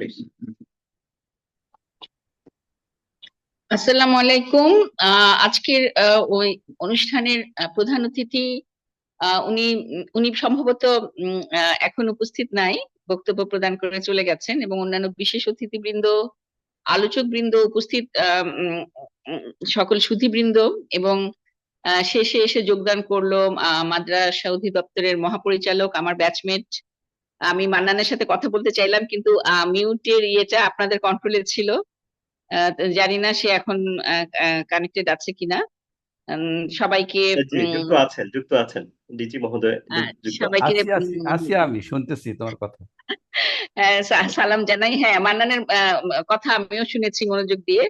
Please আসসালামু আলাইকুম। আজকের ওই অনুষ্ঠানের প্রধান অতিথি উনি উনি সম্ভবত এখন উপস্থিত নাই, বক্তব্য প্রদান করে চলে গেছেন এবং অন্যান্য বিশেষ অতিথিবৃন্দ আলোচক বৃন্দ উপস্থিত সকল সুধীবৃন্দ এবং শেষে এসে যোগদান করল মাদ্রাসা অধিদপ্তরের মহাপরিচালক, আমার ব্যাচমেট আমি মান্নানের সাথে কথা বলতে চাইলাম কিন্তু মিউটের ইয়েটা আপনাদের কন্ট্রোলে ছিল। জানি না সে এখন কানেক্টেড আছে কিনা। উম, সবাইকে জি যুক্ত আছেন যুক্ত আছেন। ডিজি মহোদয় সবাইকে আছি আমি শুনতেছি তোমার কথা। সালাম জানাই। হ্যাঁ মান্নানের আহ, কথা আমিও শুনেছি মনোযোগ দিয়ে।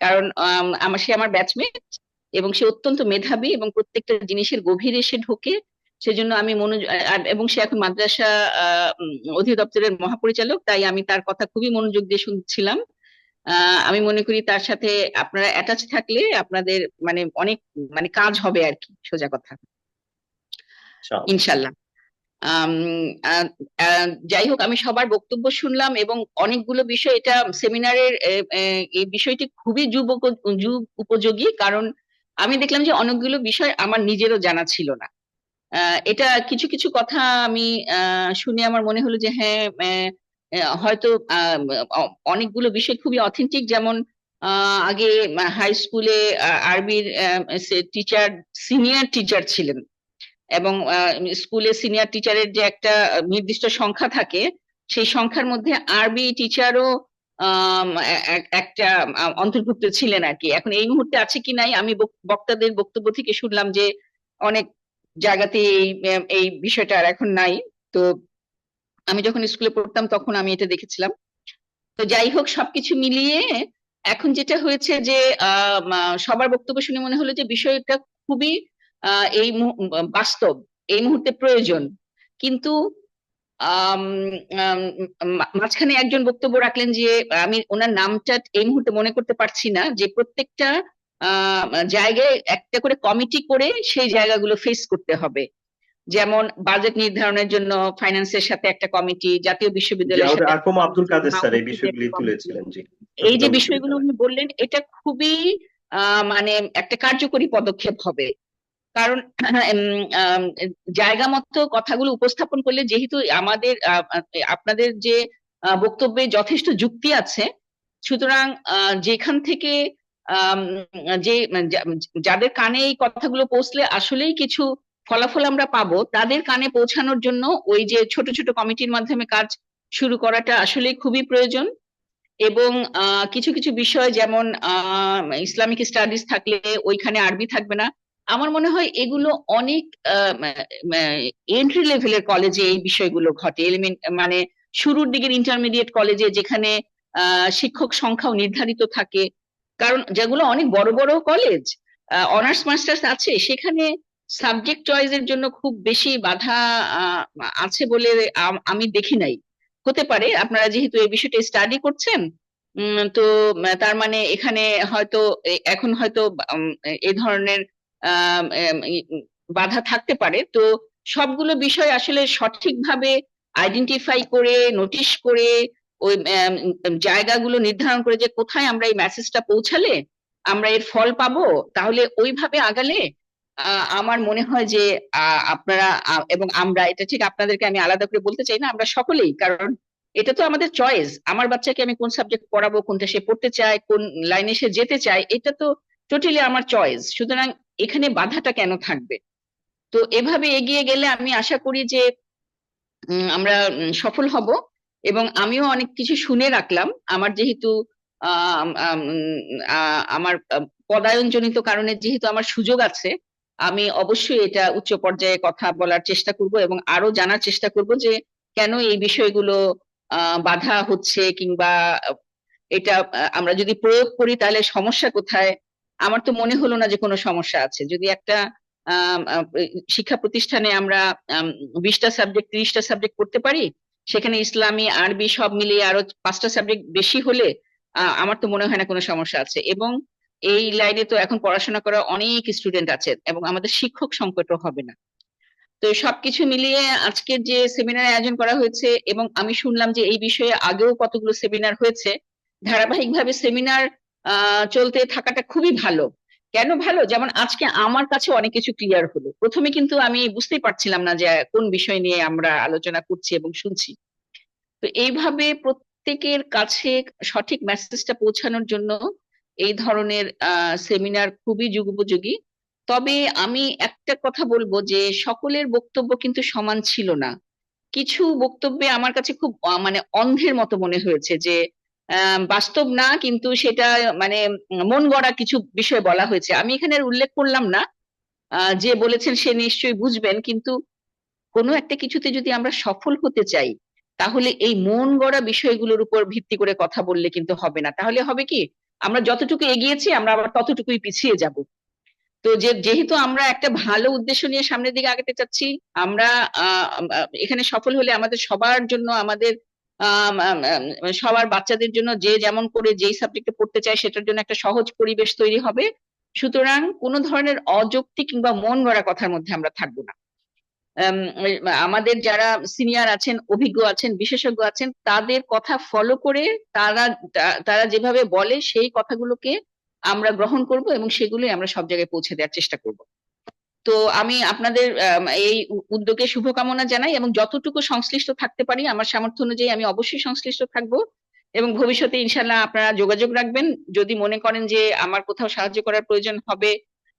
কারণ আম, আমার সে আমার ব্যাচমেট এবং সে অত্যন্ত মেধাবী এবং প্রত্যেকটা জিনিসের গভীরে সে ঢোকে। সেজন্য আমি মনোযোগ এবং সে এখন মাদ্রাসা অধিদপ্তরের মহাপরিচালক তাই আমি তার কথা খুবই মনোযোগ দিয়ে শুনছিলাম। আহ, আমি মনে করি তার সাথে আপনারা অ্যাটাচ থাকলে আপনাদের মানে অনেক মানে কাজ হবে আর কি সোজা কথা। ইনশাল্লাহ যাই হোক আমি সবার বক্তব্য শুনলাম এবং অনেকগুলো বিষয় এটা সেমিনারের এই বিষয়টি খুবই যুব যুগ উপযোগী কারণ আমি দেখলাম যে অনেকগুলো বিষয় আমার নিজেরও জানা ছিল না। এটা কিছু কিছু কথা আমি শুনে আমার মনে হলো যে হ্যাঁ হয়তো অনেকগুলো বিষয় খুবই অথেন্টিক যেমন আগে হাই স্কুলে আরবির টিচার সিনিয়র টিচার ছিলেন। এবং স্কুলে সিনিয়র টিচারের যে একটা নির্দিষ্ট সংখ্যা থাকে, সেই সংখ্যার মধ্যে আরবি টিচারও একটা অন্তর্ভুক্ত ছিলেন আর কি। এখন এই মুহূর্তে আছে কি নাই, আমি বক- বক্তাদের বক্তব্য থেকে শুনলাম যে অনেক জায়গাতে এই এই বিষয়টা আর এখন নাই। তো আমি যখন স্কুলে পড়তাম তখন আমি এটা দেখেছিলাম। তো যাই হোক, সবকিছু মিলিয়ে এখন যেটা হয়েছে যে সবার বক্তব্য শুনে মনে হলো যে বিষয়টা খুবই এই বাস্তব, এই মুহূর্তে প্রয়োজন। কিন্তু মাঝখানে একজন বক্তব্য রাখলেন যে, আমি ওনার নামটা এই মুহূর্তে মনে করতে পারছি না যে প্রত্যেকটা জায়গায় একটা করে কমিটি করে সেই জায়গাগুলো ফেস করতে হবে। যেমন বাজেট নির্ধারণের জন্য ফাইন্যান্সের সাথে একটা কমিটি জাতীয় বিশ্ববিদ্যালয়ের আব্দুল কাদের স্যার এই বিষয়গুলি তুলেছিলেন জি। এই যে বিষয়গুলো। উনি বললেন এটা খুবই মানে একটা কার্যকরী পদক্ষেপ হবে। কারণ জায়গা মতো কথাগুলো উপস্থাপন করলে যেহেতু আমাদের আপনাদের যে বক্তব্যে যথেষ্ট যুক্তি আছে সুতরাং যেখান থেকে যে যাদের কানে এই কথাগুলো পৌঁছলে আসলেই কিছু ফলাফল আমরা পাবো, তাদের কানে পৌঁছানোর জন্য ওই যে ছোট ছোট কমিটির মাধ্যমে কাজ শুরু করাটা আসলেই খুবই প্রয়োজন। এবং কিছু কিছু বিষয় যেমন ইসলামিক স্টাডিজ থাকলে ওইখানে আরবি থাকবে না। আমার মনে হয় এগুলো অনেক এন্ট্রি লেভেলের কলেজে এই বিষয়গুলো ঘটে। মানে শুরুর দিকের ইন্টারমিডিয়েট কলেজে যেখানে শিক্ষক সংখ্যাও নির্ধারিত থাকে। কারণ যেগুলো অনেক বড় বড় কলেজ অনার্স মাস্টার্স আছে, সেখানে সাবজেক্ট চয়েসের জন্য খুব বেশি বাধা আছে বলে আমি দেখি নাই। হতে পারে, আপনারা যেহেতু এই বিষয়টা স্টাডি করছেন তো তার মানে এখানে হয়তো এখন হয়তো এই ধরনের বাধা থাকতে পারে। তো সবগুলো বিষয় আসলে সঠিকভাবে আইডেন্টিফাই করে নোটিশ করে ওই জায়গাগুলো নির্ধারণ করে যে কোথায় আমরা এই মেসেজটা পৌঁছালে আমরা এর ফল পাবো, তাহলে ওইভাবে আগালে আমার মনে হয় যে আপনারা এবং আমরা, এটা ঠিক আপনাদেরকে আমি আলাদা করে বলতে চাই না, আমরা সকলেই, কারণ এটা তো আমাদের চয়েস আমার বাচ্চাকে আমি কোন সাবজেক্ট পড়াবো কোনটা সে পড়তে চায় কোন লাইনে সে যেতে চায়, এটা তো টোটালি আমার চয়েস সুতরাং এখানে বাধাটা কেন থাকবে? তো এভাবে এগিয়ে গেলে আমি আশা করি যে আমরা সফল হব। এবং আমিও অনেক কিছু শুনে রাখলাম। আমার যেহেতু আমার পদায়নজনিত কারণে যেহেতু আমার সুযোগ আছে, আমি অবশ্যই এটা উচ্চ পর্যায়ে কথা বলার চেষ্টা করব এবং আরও জানার চেষ্টা করব যে কেন এই বিষয়গুলো বাধা হচ্ছে কিংবা এটা আমরা যদি প্রয়োগ করি তাহলে সমস্যা কোথায়? আমার তো মনে হলো না যে কোনো সমস্যা আছে। যদি একটা শিক্ষা প্রতিষ্ঠানে আমরা বিশটা সাবজেক্ট ত্রিশটা সাবজেক্ট করতে পারি সেখানে ইসলামী আরবি সব মিলিয়ে আরও পাঁচটা সাবজেক্ট বেশি হলে আমার তো মনে হয় না কোনো সমস্যা আছে। এবং এই লাইনে তো এখন পড়াশোনা করা অনেক স্টুডেন্ট আছে এবং আমাদের শিক্ষক সংকটও হবে না। তো সবকিছু মিলিয়ে আজকের যে সেমিনার আয়োজন করা হয়েছে এবং আমি শুনলাম যে এই বিষয়ে আগেও কতগুলো সেমিনার হয়েছে, ধারাবাহিকভাবে সেমিনার চলতে থাকাটা খুবই ভালো। কেন ভালো? যেমন আজকে আমার কাছে অনেক কিছু ক্লিয়ার হলো। প্রথমে কিন্তু আমি বুঝতেই পারছিলাম না যে কোন বিষয় নিয়ে আমরা আলোচনা করছি এবং শুনছি। তো এইভাবে প্রত্যেকের কাছে সঠিক মেসেজটা পৌঁছানোর জন্য এই ধরনের সেমিনার খুবই যুগোপযোগী। তবে আমি একটা কথা বলব যে সকলের বক্তব্য কিন্তু সমান ছিল না। কিছু বক্তব্যে আমার কাছে খুব মানে অন্ধের মতো মনে হয়েছে যে বাস্তব না কিন্তু সেটা মানে মন গড়া কিছু বিষয় বলা হয়েছে। আমি এখানে উল্লেখ করলাম না। যে বলেছেন সে নিশ্চয়ই বুঝবেন কিন্তু কোনো একটা কিছুতে যদি আমরা সফল হতে চাই তাহলে এই মন গড়া বিষয়গুলোর উপর ভিত্তি করে কথা বললে কিন্তু হবে না। তাহলে হবে কি? আমরা যতটুকু এগিয়েছি আমরা আবার ততটুকুই পিছিয়ে যাব। তো যে যেহেতু আমরা একটা ভালো উদ্দেশ্য নিয়ে সামনের দিকে আগাতে চাচ্ছি আমরা এখানে সফল হলে আমাদের সবার জন্য আমাদের আম, আম, আম, সবার বাচ্চাদের জন্য যে যেমন করে যেই সাবজেক্টে পড়তে চায় সেটার জন্য একটা সহজ পরিবেশ তৈরি হবে। সুতরাং কোনো ধরনের অযৌক্তিক কিংবা মন গড়া কথার মধ্যে আমরা থাকব না। আম, আমাদের যারা সিনিয়র আছেন অভিজ্ঞ আছেন বিশেষজ্ঞ আছেন তাদের কথা ফলো করে তারা তারা যেভাবে বলে সেই কথাগুলোকে আমরা গ্রহণ করব এবং সেগুলোই আমরা সব জায়গায় পৌঁছে দেওয়ার চেষ্টা করব। তো আমি আপনাদের এই উদ্যোগে শুভকামনা জানাই এবং যতটুকু সংশ্লিষ্ট থাকতে পারি আমার সামর্থ্য অনুযায়ী আমি অবশ্যই সংশ্লিষ্ট থাকব এবং ভবিষ্যতে ইনশাল্লাহ আপনারা যোগাযোগ রাখবেন। যদি মনে করেন যে আমার কোথাও সাহায্য করার প্রয়োজন হবে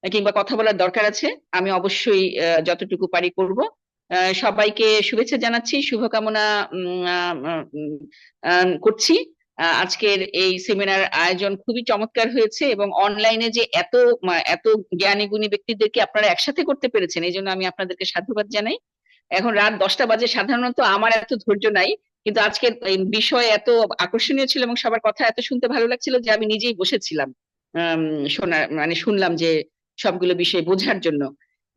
কিংবা কথা বলার দরকার আছে, আমি অবশ্যই যতটুকু পারি করব। সবাইকে শুভেচ্ছা জানাচ্ছি, শুভকামনা করছি। আজকের এই সেমিনার আয়োজন খুবই চমৎকার হয়েছে এবং অনলাইনে যে এত এত জ্ঞানী গুণী ব্যক্তিদেরকে আপনারা একসাথে করতে পেরেছেন এই জন্য আমি আপনাদেরকে সাধুবাদ জানাই। এখন রাত দশটা বাজে সাধারণত আমার এত ধৈর্য নাই কিন্তু আজকের বিষয় এত আকর্ষণীয় ছিল এবং সবার কথা এত শুনতে ভালো লাগছিল যে আমি নিজেই বসেছিলাম আম, শোনা মানে শুনলাম যে সবগুলো বিষয় বোঝার জন্য।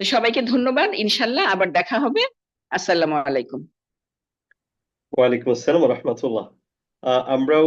সবাইকে ধন্যবাদ ইনশাল্লাহ আবার দেখা হবে। আসসালামু আলাইকুম। ওয়ালাইকুম আসসালাম রহমতুল্লাহ। আমরাও